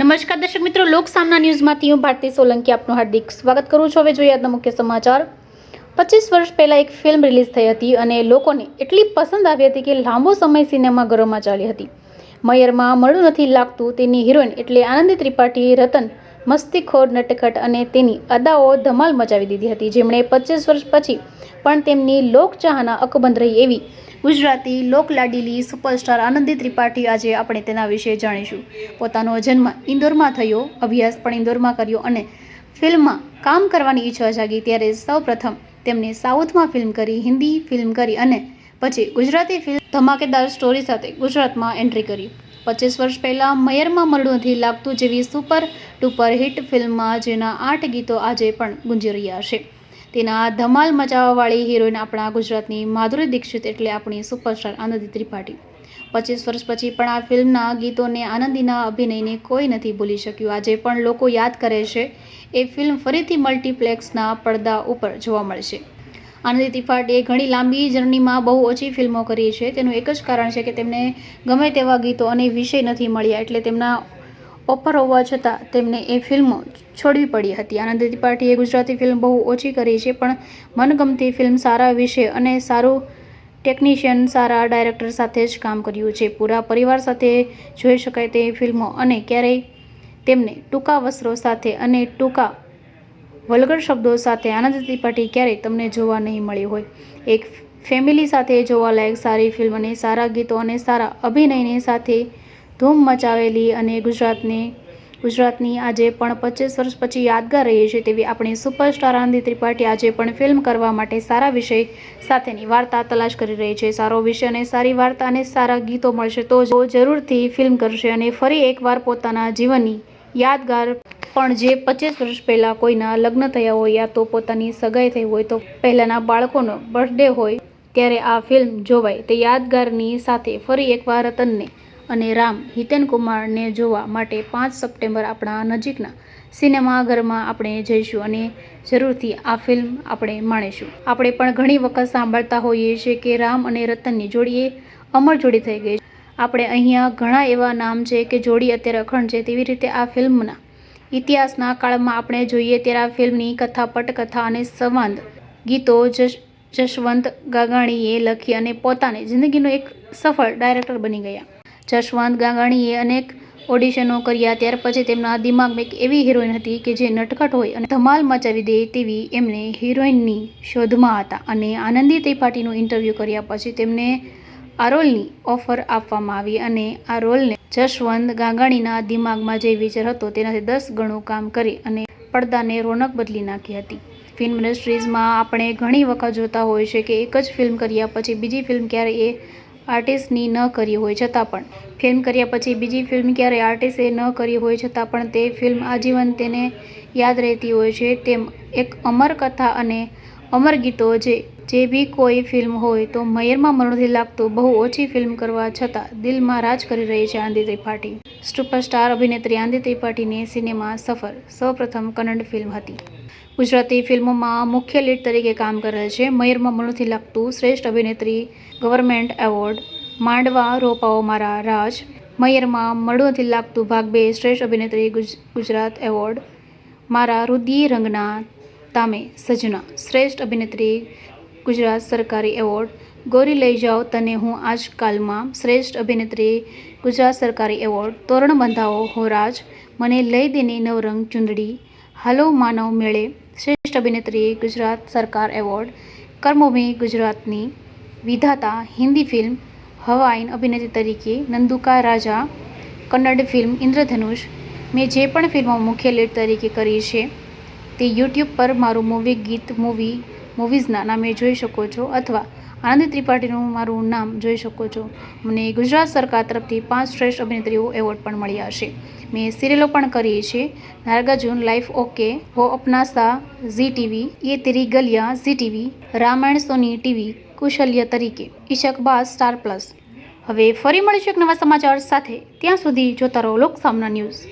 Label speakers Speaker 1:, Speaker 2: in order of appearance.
Speaker 1: નમસ્કાર દર્શક મિત્રો, લોક સામના ન્યૂઝમાંથી હું ભારતી સોલંકી આપનું હાર્દિક સ્વાગત કરું છું. હવે જોઈએ આજના મુખ્ય સમાચાર. પચીસ વર્ષ પહેલાં એક ફિલ્મ રિલીઝ થઈ હતી અને લોકોને એટલી પસંદ આવી હતી કે લાંબો સમય સિનેમાઘરોમાં ચાલી હતી. મયરમાં મળું નથી લાગતું તેની હિરોઈન એટલે આનંદી ત્રિપાઠી રતન મસ્તીખોર, નટખટ અને તેની અદાઓ ધમાલ મચાવી દીધી હતી. જેમણે પચીસ વર્ષ પછી પણ તેમની લોકચાહના અકબંધ રહી એવી ગુજરાતી લોકલાડીલી સુપરસ્ટાર આનંદી ત્રિપાઠી આજે આપણે તેના વિશે જાણીશું. પોતાનો જન્મ ઇન્દોરમાં થયો, અભ્યાસ પણ ઇન્દોરમાં કર્યો અને ફિલ્મમાં કામ કરવાની ઈચ્છા જાગી ત્યારે સૌપ્રથમ તેમણે સાઉથમાં ફિલ્મ કરી, હિન્દી ફિલ્મ કરી અને પછી ગુજરાતી ફિલ્મ ધમાકેદાર સ્ટોરી સાથે ગુજરાતમાં એન્ટ્રી કરી. પચીસ વર્ષ પહેલાં મયરમાં મરડું નથી લાગતું જેવી સુપર ડુપર હિટ ફિલ્મમાં જેના આઠ ગીતો આજે પણ ગુંજી રહ્યા છે. તેના ધમાલ મચાવવાવાળી હિરોઈન આપણા ગુજરાતની માધુરી દીક્ષિત એટલે આપણી સુપરસ્ટાર આનંદી ત્રિપાઠી. પચીસ વર્ષ પછી પણ આ ફિલ્મના ગીતોને આનંદીના અભિનયને કોઈ નથી ભૂલી શક્યું. આજે પણ લોકો યાદ કરે છે, એ ફિલ્મ ફરીથી મલ્ટીપ્લેક્સના પડદા ઉપર જોવા મળશે આનંદી ત્રિપાઠીએ ઘણી લાંબી જર્નીમાં બહુ ઓછી ફિલ્મો કરી છે. તેનું એક જ કારણ છે કે તેમને ગમે તેવા ગીતો અને વિષય નથી મળ્યા એટલે તેમના ઓફર હોવા છતાં તેમને એ ફિલ્મો છોડવી પડી હતી. આનંદી ત્રિપાઠીએ ગુજરાતી ફિલ્મ બહુ ઓછી કરી છે, પણ મનગમતી ફિલ્મ સારા વિષય અને સારું ટેકનિશિયન, સારા ડાયરેક્ટર સાથે જ કામ કર્યું છે. પૂરા પરિવાર સાથે જોઈ શકાય તેવી ફિલ્મો અને ક્યારેય તેમને ટૂંકા વસ્ત્રો સાથે અને ટૂંકા વલ્ગર શબ્દો સાથે આનંદ ત્રિપાઠી ક્યારેય તમને જોવા નહીં મળી હોય. એક ફેમિલી સાથે જોવાલાયક સારી ફિલ્મ અને સારા ગીતો અને સારા અભિનયની સાથે ધૂમ મચાવેલી અને ગુજરાતને, ગુજરાતની આજે પણ પચીસ વર્ષ પછી યાદગાર રહી છે તેવી આપણી સુપરસ્ટાર આનંદી ત્રિપાઠી આજે પણ ફિલ્મ કરવા માટે સારા વિષય સાથેની વાર્તા તલાશ કરી રહી છે. સારો વિષય અને સારી વાર્તા અને સારા ગીતો મળશે તો જરૂરથી ફિલ્મ કરશે અને ફરી એકવાર પોતાના જીવનની યાદગાર પણ જે પચીસ વર્ષ પહેલાં કોઈના લગ્ન થયા હોય યા તો પોતાની સગાઈ થઈ હોય તો પહેલાંના બાળકોનો બર્થડે હોય, ત્યારે આ ફિલ્મ જોવાય. તે યાદગારની સાથે ફરી એકવાર રતનને અને રામ હિતેન કુમારને જોવા માટે પાંચ સપ્ટેમ્બર આપણા નજીકના સિનેમાઘરમાં આપણે જઈશું અને જરૂરથી આ ફિલ્મ આપણે માણીશું. આપણે પણ ઘણી વખત સાંભળતા હોઈએ છીએ કે રામ અને રતનની જોડીએ અમર જોડી થઈ ગઈ આપણે અહીંયા ઘણા એવા નામ છે કે જોડી અત્યારે અખંડ છે. તેવી રીતે આ ફિલ્મના ઇતિહાસના કાળમાં આપણે જોઈએ ત્યારે ફિલ્મની કથા, પટકથા અને સંવાદ ગીતો જશ, જશવંત ગાગાણીએ લખી અને પોતાની જિંદગીનો એક સફળ ડાયરેક્ટર બની ગયા. જશવંત ગાગાણીએ અનેક ઓડિશનો કર્યા, ત્યાર પછી તેમના દિમાગમાં એક એવી હિરોઈન હતી કે જે નટખટ હોય અને ધમાલ મચાવી દે તેવી એમને હિરોઈનની શોધમાં હતા અને આનંદી ત્રિપાઠીનું ઇન્ટરવ્યૂ કર્યા પછી તેમને આ રોલની ઓફર આપવામાં આવી અને આ રોલને જશવંત ગાંગાણીના દિમાગમાં જે વિચાર હતો તેનાથી દસ ગણું કામ કરી અને પડદાને રોનક બદલી નાખી હતી. ફિલ્મ ઇન્ડસ્ટ્રીઝમાં આપણે ઘણી વખત જોતા હોય છે કે એક જ ફિલ્મ કર્યા પછી બીજી ફિલ્મ ક્યારે એ આર્ટિસ્ટની ન કરી હોય છતાં પણ. ફિલ્મ કર્યા પછી બીજી ફિલ્મ ક્યારે આર્ટિસ્ટે ન કરી હોય છતાં પણ તે ફિલ્મ આજીવન તેને યાદ રહેતી હોય છે. તેમ એક અમર કથા અને અમર ગીતો જે જે બી કોઈ ફિલ્મ હોય તો મયરમાં મરણથી લાગતું બહુ ઓછી ફિલ્મ કરવા છતાં દિલમાં રાજ કરી રહી છે આંદી ત્રિપાઠી. સુપરસ્ટાર અભિનેત્રી આંધી ત્રિપાઠીની સિનેમા સફર. સૌપ્રથમ કન્નડ ફિલ્મ હતી. ગુજરાતી ફિલ્મોમાં મુખ્ય લીડ તરીકે કામ કરેલ છે મયરમાં મરણથી લાગતું શ્રેષ્ઠ અભિનેત્રી ગવર્મેન્ટ એવોર્ડ, માંડવા રોપાઓ મારા રાજ, મયરમાં મળુંથી લાગતું ભાગ બે શ્રેષ્ઠ અભિનેત્રી ગુજ- ગુજરાત એવોર્ડ, મારા રુદિ રંગના તામે સજના શ્રેષ્ઠ અભિનેત્રી ગુજરાત સરકારી એવોર્ડ. ગોરી લઈ જાઓ તને હું આજકાલમાં શ્રેષ્ઠ અભિનેત્રી. ગુજરાત સરકારી એવોર્ડ. તોરણ બંધાવો હોરાજ મને લઈ દેની નવરંગ ચુંદડી. હાલો માનવ મેળે. શ્રેષ્ઠ અભિનેત્રી ગુજરાત સરકાર એવોર્ડ. કર્મભૂમિ ગુજરાતની. વિધાતા હિન્દી ફિલ્મ. હવાઈન અભિનેત્રી તરીકે નંદુકા રાજા. કન્નડ ફિલ્મ ઇન્દ્રધનુષ. મેં જે પણ ફિલ્મો મુખ્ય લીડ તરીકે કરી છે, તે યુટ્યુબ પર મારું મૂવી ગીત મૂવી મૂવીઝના નામે જોઈ શકો છો અથવા આનંદ ત્રિપાઠીનું મારું નામ જોઈ શકો છો. મને ગુજરાત સરકાર તરફથી પાંચ શ્રેષ્ઠ અભિનેત્રીઓ એવોર્ડ પણ મળ્યા છે. મેં સિરિયલો પણ કરી છે નાર્ગાજૂન લાઈફ ઓકે, હો અપનાસા ઝી ટીવી એ Teri Galiyan, Zee TV, Ramayan Sony TV, Kaushalya તરીકે, ઈશક બાસ, સ્ટાર પ્લસ. હવે ફરી મળીશું એક નવા સમાચાર સાથે. ત્યાં સુધી જોતા રહો લોક સામના ન્યૂઝ.